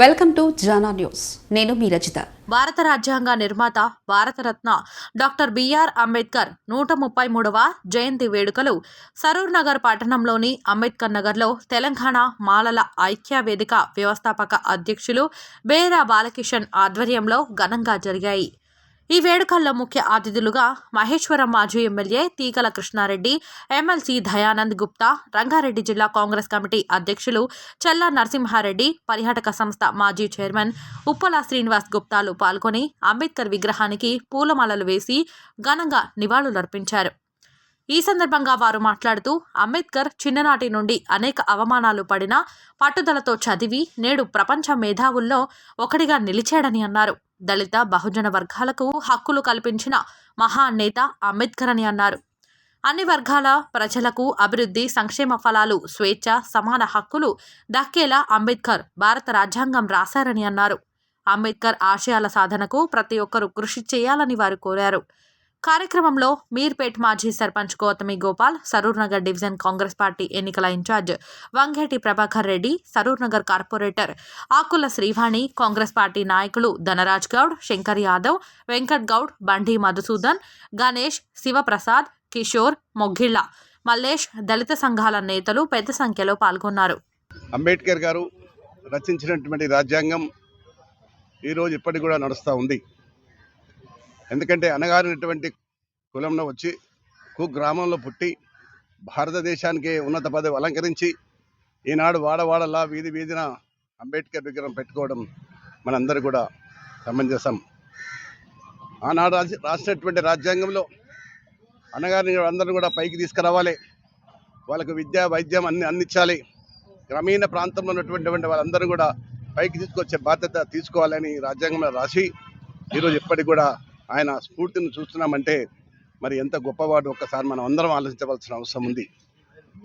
Welcome to Jana news. నేను మీ రచిత. భారత రాజ్యాంగ నిర్మాత భారతరత్న డాక్టర్ బిఆర్ అంబేద్కర్ నూట ముప్పై మూడవ జయంతి వేడుకలు సరూర్ నగర్ పట్టణంలోని అంబేద్కర్ నగర్లో తెలంగాణ మాలల ఐక్య వేదిక వ్యవస్థాపక అధ్యక్షులు బేరా బాలకిషన్ ఆధ్వర్యంలో ఘనంగా జరిగాయి. ఈ వేడుకల్లో ముఖ్య అతిథులుగా మహేశ్వరం మాజీ ఎమ్మెల్యే తీగల కృష్ణారెడ్డి ఎమ్మెల్సీ దయానంద్ గుప్తా రంగారెడ్డి జిల్లా కాంగ్రెస్ కమిటీ అధ్యక్షులు చల్లా నరసింహారెడ్డి పర్యాటక సంస్థ మాజీ చైర్మన్ ఉప్పల శ్రీనివాస్ గుప్తాలు పాల్గొని అంబేద్కర్ విగ్రహానికి పూలమాలలు వేసి ఘనంగా నివాళులర్పించారు. ఈ సందర్భంగా వారు మాట్లాడుతూ అంబేద్కర్ చిన్ననాటి నుండి అనేక అవమానాలు పడినా పట్టుదలతో చదివి నేడు ప్రపంచ మేధావుల్లో ఒకటిగా నిలిచాడని అన్నారు. దళిత బహుజన వర్గాలకు హక్కులు కల్పించిన మహానేత అంబేద్కర్ అని అన్నారు. అన్ని వర్గాల ప్రజలకు అభివృద్ధి సంక్షేమ ఫలాలు స్వేచ్ఛ సమాన హక్కులు దక్కేలా అంబేద్కర్ భారత రాజ్యాంగం రాశారని అన్నారు. అంబేద్కర్ ఆశయాల సాధనకు ప్రతి ఒక్కరూ కృషి చేయాలని వారు కోరారు. కార్యక్రమంలో మీర్పేట్ మాజీ సర్పంచ్ గౌతమి గోపాల్ సరూర్ నగర్ డివిజన్ కాంగ్రెస్ పార్టీ ఎన్నికల in-charge Vangeti Prabhakar Reddy Saroor Nagar corporator Akula Srivani Congress party నాయకులు ధనరాజ్ గౌడ్ శంకర్ యాదవ్ వెంకట్ గౌడ్ బండి మధుసూదన్ గణేష్ శివప్రసాద్ కిషోర్ మొగ్గిళ్ళ మల్లేష్ దళిత సంఘాల నేతలు పెద్ద సంఖ్యలో పాల్గొన్నారు. అంబేద్కర్ గారు రచించినటువంటి రాజ్యాంగం ఈరోజు ఇప్పటికి కూడా నడుస్తూ ఉంది. ఎందుకంటే అనగారినటువంటి కులంలో వచ్చి కుగ్రామంలో పుట్టి భారతదేశానికి ఉన్నత పదవి అలంకరించి ఈనాడు వాడవాడలా వీధి వీధిన అంబేద్కర్ విగ్రహం పెట్టుకోవడం మనందరూ కూడా సమంజసం. ఆనాడు రాసి రాసినటువంటి రాజ్యాంగంలో అనగారిని అందరూ కూడా పైకి తీసుకురావాలి. వాళ్ళకు విద్య వైద్యం అన్ని అందించాలి. గ్రామీణ ప్రాంతంలో ఉన్నటువంటి వాళ్ళందరూ కూడా పైకి తీసుకొచ్చే బాధ్యత తీసుకోవాలని రాజ్యాంగంలో రాసి ఈరోజు ఇప్పటికి కూడా ఆయన స్ఫూర్తిని చూస్తున్నామంటే మరి ఎంత గొప్పవాడు ఒక్కసారి మనం అందరం ఆలోచించవలసిన అవసరం ఉంది.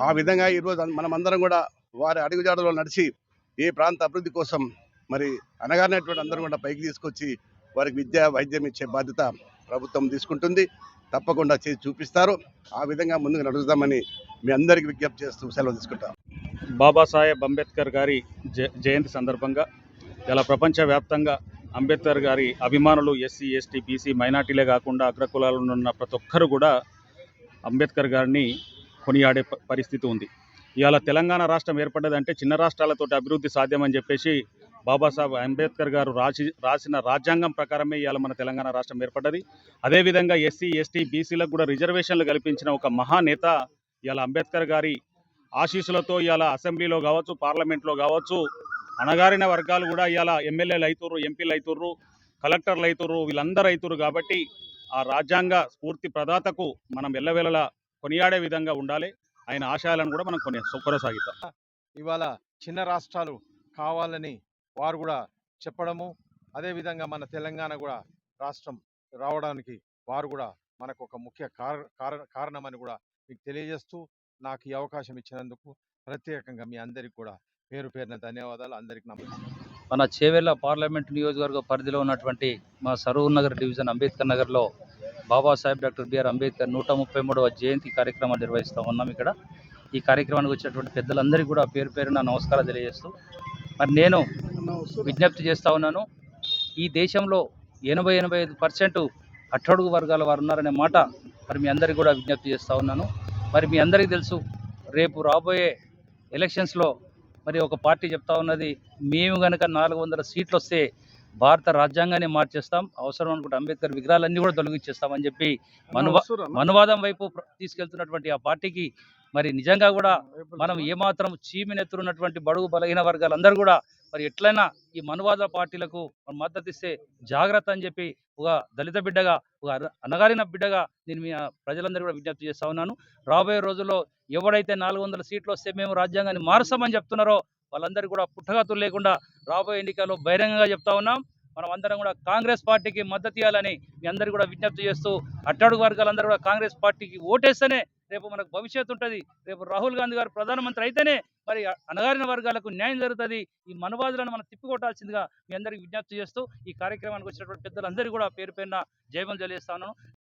ఆ విధంగా ఈరోజు మనం అందరం కూడా వారి అడుగుజాడలో నడిచి ఏ ప్రాంత అభివృద్ధి కోసం మరి అనగానేటువంటి అందరూ కూడా పైకి తీసుకొచ్చి వారికి విద్య వైద్యం ఇచ్చే బాధ్యత ప్రభుత్వం తీసుకుంటుంది. తప్పకుండా చేసి చూపిస్తారు. ఆ విధంగా ముందుకు నడుస్తామని మీ అందరికీ విజ్ఞప్తి చేస్తూ సెలవు తీసుకుంటాం. బాబాసాహెబ్ అంబేద్కర్ గారి జ జయంతి సందర్భంగా ఇలా ప్రపంచవ్యాప్తంగా అంబేద్కర్ గారి అభిమానులు ఎస్సీ ఎస్టీ బీసీ మైనార్టీలే కాకుండా అగ్రకులాలలో ఉన్న ప్రతి ఒక్కరు కూడా అంబేద్కర్ గారిని కొనియాడే ప- పరిస్థితి ఉంది. ఇవాళ తెలంగాణ రాష్ట్రం ఏర్పడ్డదంటే చిన్న రాష్ట్రాలతో అభివృద్ధి సాధ్యమని చెప్పేసి బాబాసాహెబ్ అంబేద్కర్ గారు రాసి రాసిన రాజ్యాంగం ప్రకారమే ఇవాళ మన తెలంగాణ రాష్ట్రం ఏర్పడ్డది. అదేవిధంగా ఎస్సీ ఎస్టీ బీసీలకు కూడా రిజర్వేషన్లు కల్పించిన ఒక మహానేత ఇవాళ అంబేద్కర్ గారి ఆశీస్సులతో ఇవాళ అసెంబ్లీలో కావచ్చు పార్లమెంట్లో కావచ్చు అణగారిన వర్గాలు కూడా ఇవాళ ఎమ్మెల్యేలు అవుతుర్రు ఎంపీలు అవుతుర్రు కలెక్టర్లు అవుతుర్రు వీళ్ళందరూ అవుతుర్రు కాబట్టి ఆ రాజ్యాంగ స్ఫూర్తి ప్రదాతకు మనం ఎల్లవేళలా కొనియాడే విధంగా ఉండాలి. ఆయన ఆశయాలను కూడా మనం కొని కొనసాగిద్దాం. ఇవాళ చిన్న రాష్ట్రాలు కావాలని వారు కూడా చెప్పడము అదేవిధంగా మన తెలంగాణ కూడా రాష్ట్రం రావడానికి వారు కూడా మనకు ఒక ముఖ్య కార- కారణమని కూడా మీకు తెలియజేస్తూ నాకు ఈ అవకాశం ఇచ్చినందుకు ప్రత్యేకంగా మీ అందరికి కూడా పేరు పేరున ధన్యవాదాలు. అందరికి నమస్కారం. మన చేవెళ్ళ పార్లమెంట్ నియోజకవర్గ పరిధిలో ఉన్నటువంటి మా సరూర్ నగర్ డివిజన్ అంబేద్కర్ నగర్లో బాబాసాహెబ్ డాక్టర్ బిఆర్ అంబేద్కర్ నూట ముప్పై మూడవ జయంతి కార్యక్రమాలు నిర్వహిస్తూ ఉన్నాం ఇక్కడ. ఈ కార్యక్రమానికి వచ్చినటువంటి పెద్దలందరికీ కూడా పేరు పేరున నమస్కారాలు తెలియజేస్తూ మరి నేను విజ్ఞప్తి చేస్తూ ఉన్నాను ఈ దేశంలో ఎనభై ఎనభై ఐదు పర్సెంట్ అట్టడుగు వర్గాల వారు ఉన్నారనే మాట మరి మీ అందరికీ కూడా విజ్ఞప్తి చేస్తూ ఉన్నాను. మరి మీ అందరికీ తెలుసు రేపు రాబోయే ఎలక్షన్స్లో మరి ఒక పార్టీ చెప్తా ఉన్నది మేము కనుక నాలుగు వందల సీట్లు వస్తే భారత రాజ్యాంగాన్ని మార్చేస్తాం అవసరం అనుకుంటే అంబేద్కర్ విగ్రహాలన్నీ కూడా తొలగించేస్తామని చెప్పి మనువా మనువాదం వైపు తీసుకెళ్తున్నటువంటి ఆ పార్టీకి మరి నిజంగా కూడా మనం ఏమాత్రం చీమినెత్తున్నటువంటి బడుగు బలహీన వర్గాలందరూ కూడా మరి ఎట్లయినా ఈ మనువాద పార్టీలకు మనం మద్దతు ఇస్తే జాగ్రత్త అని చెప్పి ఒక దళిత బిడ్డగా ఒక అనగారిన బిడ్డగా నేను మీ ప్రజలందరూ కూడా విజ్ఞప్తి చేస్తా ఉన్నాను. రాబోయే రోజుల్లో ఎవడైతే నాలుగు వందల సీట్లు వస్తే మేము రాజ్యాంగాన్ని మారుస్తామని చెప్తున్నారో వాళ్ళందరూ కూడా పుట్టగతులు లేకుండా రాబోయే ఎన్నికల్లో బహిరంగంగా చెప్తా ఉన్నాం. మనం అందరం కూడా కాంగ్రెస్ పార్టీకి మద్దతు ఇవ్వాలని మీ అందరికీ కూడా విజ్ఞప్తి చేస్తూ అట్టడుగు వర్గాలందరూ కూడా కాంగ్రెస్ పార్టీకి ఓటేస్తేనే రేపు మనకు భవిష్యత్తు ఉంటుంది. రేపు రాహుల్ గాంధీ గారు ప్రధానమంత్రి అయితేనే మరి అణగారిన వర్గాలకు న్యాయం జరుగుతుంది. ఈ మనవాదులను మనం తిప్పికొట్టాల్సిందిగా మీ అందరికీ విజ్ఞప్తి చేస్తూ ఈ కార్యక్రమానికి వచ్చినటువంటి పెద్దలందరూ కూడా పేరు పేరున జయమని తెలియజేస్తాను